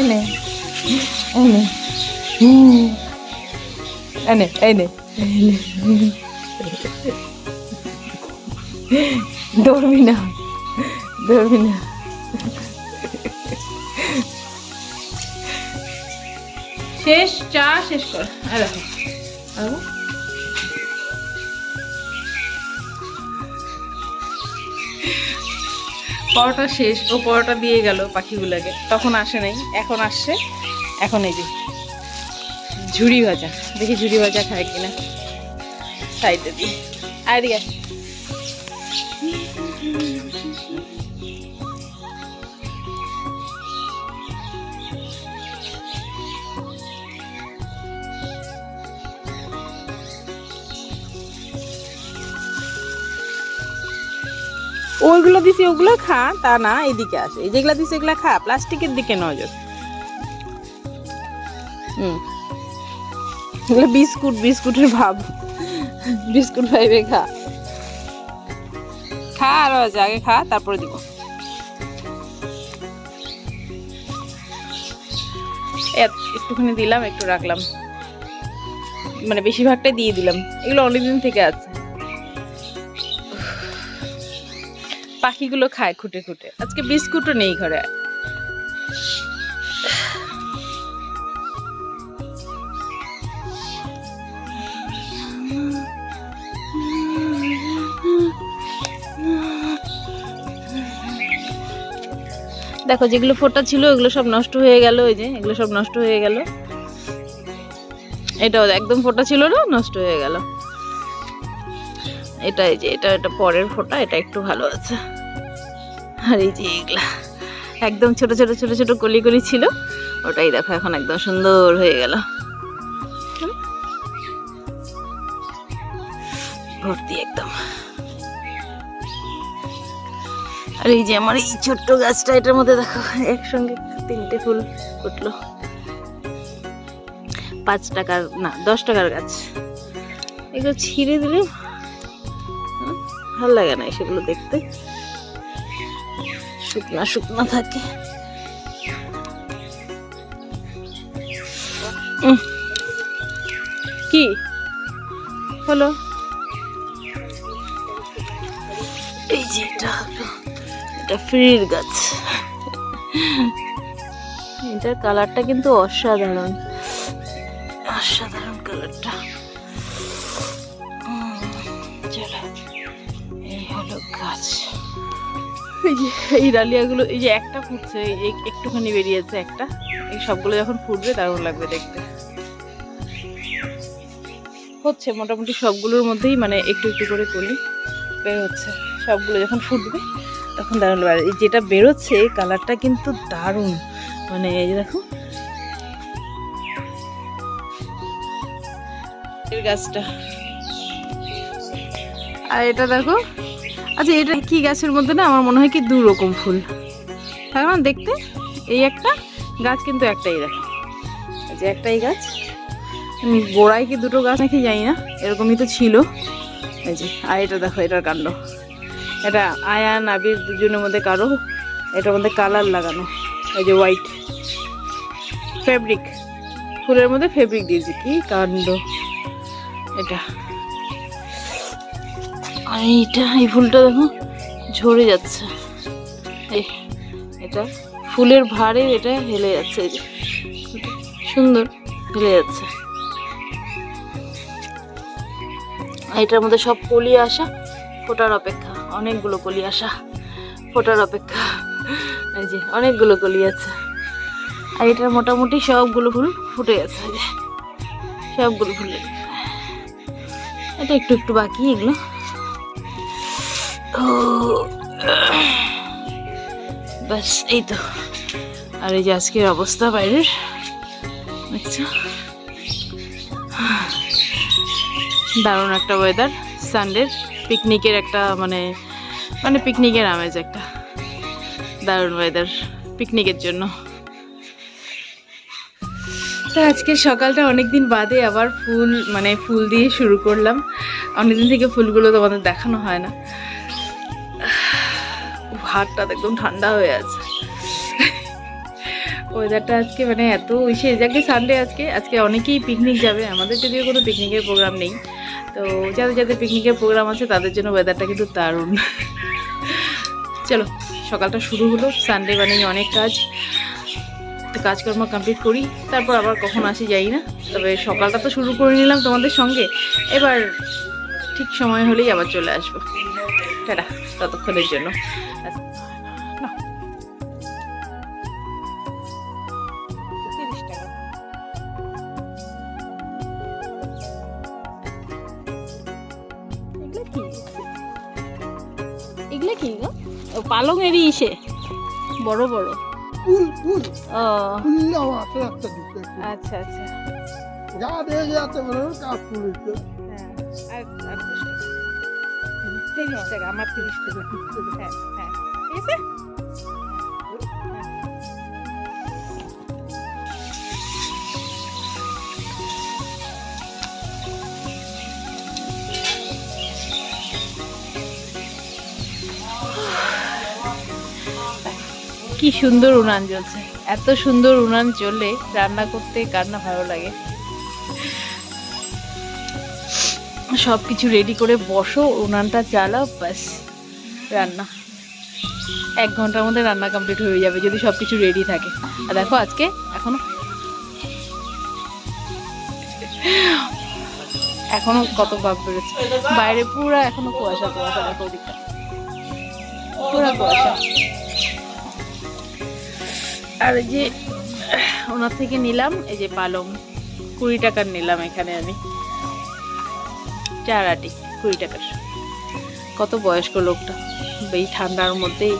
এনে এনে। এনে এনে ধরবি না ধরবি না শেষ চা শেষ কর আর পরোটা শেষ, ও পরোটা দিয়ে গেল পাখিগুলোকে। তখন আসে নাই, এখন আসছে, এখন এই যে ঝুড়ি ভাজা। দেখি ঝুড়ি ভাজা খায় কিনা। সাইডে দিই। আর দিকে ওইগুলো দিছি, ওগুলো খা, তা না, এদিকে আসে। এই যেগুলো দিছি, এগুলো খা, প্লাস্টিকের দিকে নজর। হুম। এগুলো বিস্কুট, বিস্কুটের ভাব। বিস্কুট ভাইবে খা। খা আরও আগে খা, তারপরে দিব। একটুখানি দিলাম, একটু রাখলাম। মানে বেশিরভাগটাই দিয়ে দিলাম। এগুলো অনেকদিন থেকে আছে। পাখিগুলো খায় খুঁটে খুঁটে। আজকে বিস্কুটও নেই ঘরে। দেখো, যেগুলো ফোটা ছিল ওগুলো সব নষ্ট হয়ে গেল ওই যে, এগুলো সব নষ্ট হয়ে গেল। এটাও একদম ফোটা ছিল না, নষ্ট হয়ে গেল। এটা এই যে, এটা এটা পরের ফোটা, এটা একটু ভালো আছে। আর এই যে এগুলা, একদম ছোট ছোট ছোট ছোট কলি কলি ছিল, ওটাই দেখো এখন একদম সুন্দর হয়ে গেল। ভর্তি একদম। আর এই যে আমার এই ছোট্ট গাছটা, এটার মধ্যে দেখো, একসঙ্গে তিনটে ফুল ফুটলো। পাঁচ টাকার, না, দশ টাকার গাছ। এগুলো ছিঁড়ে দিলে ভালো লাগে না সেগুলো দেখতে। শুকনা শুকনা থাকে। কি? হলো? এই যে এটা এটা ফ্রির গাছ। এটার কালারটা কিন্তু অসাধারণ। অসাধারণ কালারটা। এই যে এই ডালিয়াগুলো, এই যে একটা ফুটছে, এই একটুখানি বেরিয়েছে একটা। এই সবগুলো যখন ফুটবে, দারুণ লাগবে দেখতে। হচ্ছে, মোটামুটি সবগুলোর মধ্যেই মানে একটু একটু করে কলি, বের হচ্ছে। সবগুলো যখন ফুটবে, তখন দারুণ লাগবে। এই যেটা বেরোচ্ছে কালারটা কিন্তু দারুণ। মানে এই যে দেখো গাছটা। আর এটা দেখো আচ্ছা এটা কি গাছের মধ্যে না আমার মনে হয় কি দু রকম ফুল। তার না, দেখতে। এই একটা, গাছ কিন্তু একটাই দেখো। যে একটাই গাছ। আমি গোড়ায় কি দুটো গাছ নাকি জানি না, এরকমই তো ছিল। এই যে, আর এটা দেখো, এটার কাণ্ড। এটা আয়ান, আবির দুজনের মধ্যে কারও, এটার মধ্যে কালার লাগানো। এই যে হোয়াইট। ফেব্রিক। ফুলের মধ্যে ফেব্রিক দিয়েছি, কি কাণ্ড। এটা। আর এইটা এই ফুলটা দেখো, ঝরে যাচ্ছে। এই, এটা ফুলের ভারে এটা হেলে যাচ্ছে, এই যে। সুন্দর, হেলে যাচ্ছে। এটার মধ্যে সব কলি আসা, ফোটার অপেক্ষা, অনেকগুলো কলি আসা, ফোটার অপেক্ষা। এই যে, অনেকগুলো কলি আছে। আর এটার মোটামুটি সবগুলো ফুল ফুটে গেছে সবগুলো ফুল এটা একটু একটু বাকি, এগুলো। ব্যাস এই তো। আর এই যে আজকের অবস্থা বাইরের দারুণ একটা ওয়েদার সানডের পিকনিকের একটা মানে মানে পিকনিকের আমেজ একটা। দারুণ ওয়েদার পিকনিকের জন্য। তো আজকে সকালটা অনেকদিন বাদে আবার ফুল মানে ফুল দিয়ে শুরু করলাম। অনেকদিন থেকে ফুলগুলো তোমাদের দেখানো হয় না। হাতটা একদম ঠান্ডা হয়ে আছে। ওয়েদারটা আজকে মানে এত ইসে যাকে সানডে আজকে আজকে অনেকেই পিকনিক যাবে। আমাদের যদিও কোনো পিকনিকের প্রোগ্রাম নেই। তো যাদের যাদের পিকনিকের প্রোগ্রাম আছে, তাদের জন্য ওয়েদারটা কিন্তু দারুণ। চলো, সকালটা শুরু হলো। সানডে মানে অনেক কাজ। কাজকর্ম কমপ্লিট করি। তারপর আবার কখন আসি যাই না। তবে সকালটা তো শুরু করে নিলাম তোমাদের সঙ্গে। এবার ঠিক সময় হলেই আবার চলে আসব। টাটা ততক্ষণের জন্য। এগুলো কি? এগুলো কি গো? ও পালংয়েরই ইসে। বড় বড়। ফুল ফুল। ও। ফুলও আছে একটা আচ্ছা আচ্ছা। গা দিয়ে যাতে কাজ হ্যাঁ আর। তিরিশ টাকা আমার তিরিশ টাকা। হ্যাঁ হ্যাঁ। ঠিক আছে? কি সুন্দর উনান জ্বলছে। এত সুন্দর উনান জ্বলে রান্না করতে কার না ভালো লাগে? সব কিছু রেডি করে বসো, উনানটা চালাও ব্যাস। রান্না। এক ঘণ্টার মধ্যে রান্না কমপ্লিট হয়ে যাবে যদি সব কিছু রেডি থাকে। আর দেখো আজকে এখনও এখনও কত ভাব বেরোচ্ছে। বাইরে পুরো এখনও কুয়াশা কুয়াশা, দেখো ওদিকটা। পুরো কুয়াশা। আর এই যে, ওনার থেকে নিলাম, এই যে পালং। কুড়ি টাকার নিলাম এখানে আমি। চার আটি কুড়ি টাকার। কত বয়স্ক লোকটা? এই ঠান্ডার মধ্যেই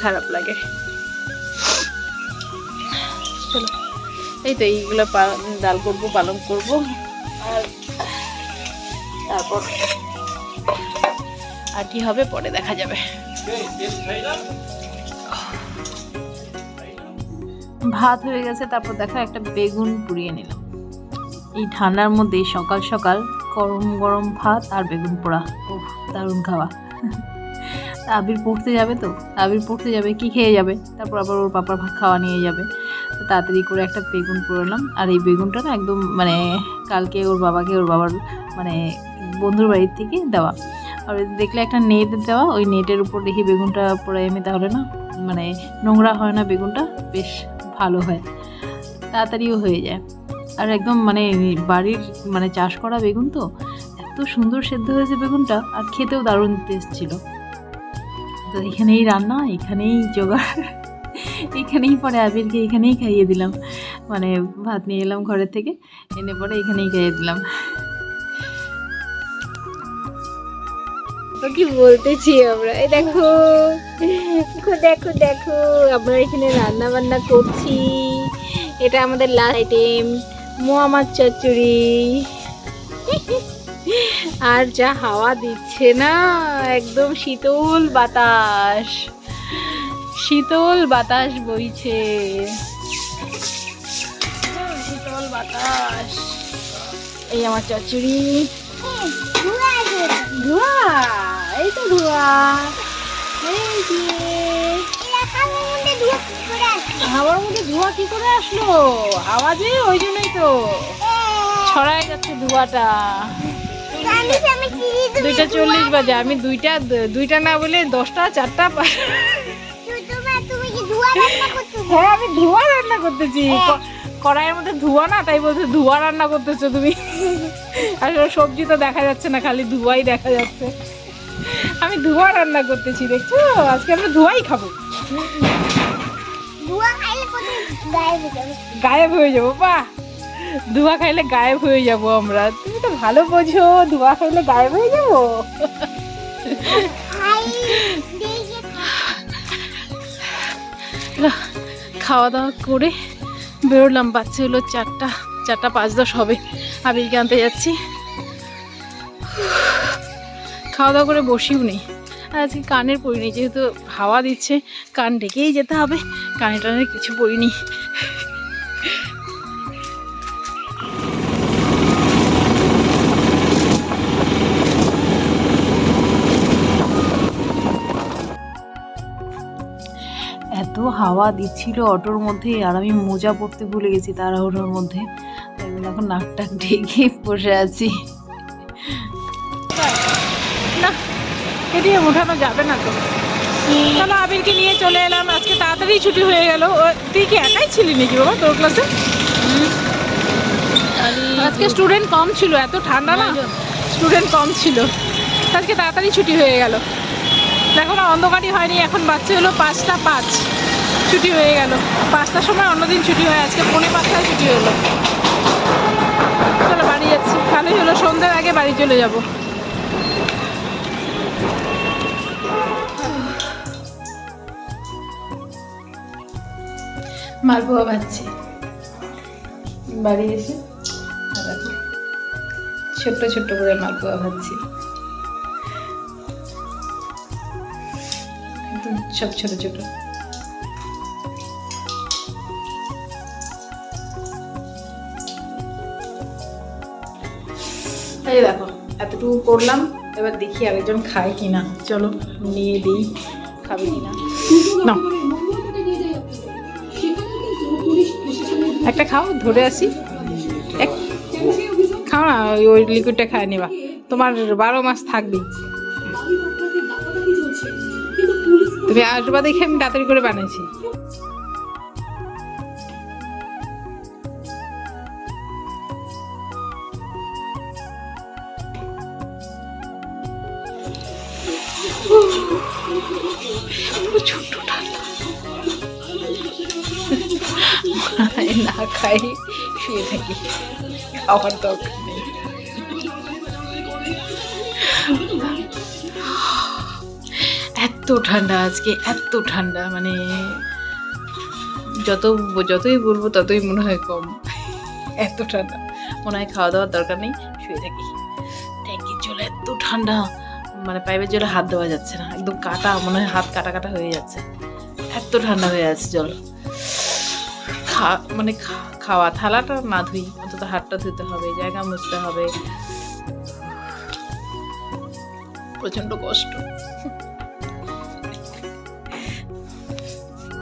খারাপ লাগে। এই তো এইগুলো ডাল করব, পালং করব। আর তারপর কি হবে পরে দেখা যাবে। ভাত হয়ে গেছে, তারপর দেখো একটা বেগুন পুড়িয়ে নিলাম। এই ঠান্ডার মধ্যে সকাল সকাল গরম গরম ভাত আর বেগুন পোড়া। উফ, দারুণ খাওয়া। আবির পড়তে যাবে তো? আবির পড়তে যাবে, কি খেয়ে যাবে? তারপর আবার ওর পাপার ভাত খাওয়া নিয়ে যাবে। তো তাড়াতাড়ি করে একটা বেগুন পোড়ালাম আর এই বেগুনটা না একদম মানে কালকে ওর বাবাকে, ওর বাবার মানে বন্ধুর বাড়ির থেকে দেওয়া। আর দেখলে একটা নেট দেওয়া, ওই নেটের উপর দেখি বেগুনটা পোড়াই আমি তাহলে না মানে নোংরা হয় না বেগুনটা, বেশ ভালো হয়। তাড়াতাড়িও হয়ে যায়। আর একদম মানে বাড়ির মানে চাষ করা বেগুন তো, এত সুন্দর সেদ্ধ হয়েছে বেগুনটা আর খেতেও দারুণ টেস্ট ছিল। তো এখানেই রান্না, এখানেই জোগাড়, এখানেই পরে আবিরকে এখানেই খাইয়ে দিলাম। মানে ভাত নিয়ে এলাম ঘরের থেকে, এনে পরে এখানেই খাইয়ে দিলাম। কি বলতেছি আমরা, এই দেখো দেখো দেখো দেখো, আমরা এখানে রান্না বান্না করছি। এটা আমাদের লাস্ট আইটেম মোয়ামার চচ্চড়ি আর যা হাওয়া দিচ্ছে না একদম শীতল বাতাস। শীতল বাতাস বইছে। শীতল বাতাস। এই আমার চচ্চড়ি ধোয়া এই তো ধোয়া। হাওয়ার মধ্যে ধোঁয়া কি করে আসলো? আওয়াজে ওই জন্যই তো? ছড়ায় যাচ্ছে ধোঁয়াটা। দুইটা চল্লিশ বাজে। আমি দুইটা দুইটা না বলে দশটা চারটা হ্যাঁ আমি ধোঁয়া রান্না করতেছি। কড়াইয়ের মধ্যে ধোঁয়া না তাই বলছে ধোঁয়া রান্না করতেছো তুমি। আসলে সবজি তো দেখা যাচ্ছে না খালি ধোঁয়াই দেখা যাচ্ছে। আমি ধোঁয়া রান্না করতেছি দেখছ? আজকে আমরা ধোঁয়াই খাব। গায়েব হয়ে যাব বাহ! ধোঁয়া খাইলে গায়েব হয়ে যাব আমরা। তুমি তো ভালো বোঝো, ধোঁয়া খাইলে গায়েব হয়ে যাব? খাওয়া দাওয়া করে বেরোলাম, বাচ্চা হলো চারটা চারটা পাঁচ দশ হবে। আবিরকে আনতে যাচ্ছি। খাওয়া দাওয়া করে বসিও নেই। আর আজকে কানের পরিনি যেহেতু হাওয়া দিচ্ছে, কান ডেকেই যেতে হবে। কানে টানে কিছু পরিনি হাওয়া দিচ্ছিল অটোর মধ্যে আর আমি মোজা পরতে ভুলে গেছি তাড়াহুড়োর মধ্যে। তাই এখন নাক টাক ঢেকে বসে আছি। না এটিএম ওঠানো যাবে না তো। চলো আবিরকে নিয়ে চলে এলাম। আজকে তাড়াতাড়ি ছুটি হয়ে গেল। তুই কি একাই ছিলি নাকি বাবা তোর ক্লাসে আজকে স্টুডেন্ট কম ছিল এত ঠান্ডা না? স্টুডেন্ট কম ছিল। আজকে তাড়াতাড়ি ছুটি হয়ে গেল। দেখো না অন্ধকারই হয়নি। এখন বাচ্চা হলো পাঁচটা পাঁচ। ছুটি হয়ে গেল। পাঁচটার সময় অন্যদিন ছুটি হয়, আজকে পৌনে পাঁচটায় ছুটি হলো। চলো বাড়ি যাচ্ছি। ভালোই হলো সন্ধ্যের আগে বাড়ি চলে যাব। মালপোয়া ভাজছি। বাড়ি এসে ছোট্ট ছোট্ট করে মালপোয়া ভাজছি। সব ছোট ছোট। এই দেখো এতটুকু করলাম এবার দেখি আরেকজন খায় কিনা। চলো নিয়ে দিই খাবে কিনা। না একটা খাও ধরে আসি। এক খাও না ওই- ওই লিকুইডটা খায় নিবা। তোমার বারো মাস থাকবেই। তুমি আসবা দেখে আমি তাড়াতাড়ি করে বানাইছি। খাই, শুয়ে থাকি। খাওয়ার দরকার নেই। এত ঠান্ডা আজকে, এত ঠান্ডা মানে যত যতই বলব ততই মনে হয় কম। এত ঠান্ডা। মনে হয় খাওয়া দাওয়ার দরকার নেই, শুয়ে থাকি। ট্যাঙ্কির জল এত ঠান্ডা মানে পাইপের জলে হাত দেওয়া যাচ্ছে না। একদম কাটা, মনে হয় হাত কাটা কাটা হয়ে যাচ্ছে। এত ঠান্ডা হয়ে আছে জল। খা মানে খাওয়া থালাটা না ধুই, অন্তত হাতটা ধুতে হবে, জায়গা মুছতে হবে। প্রচণ্ড কষ্ট।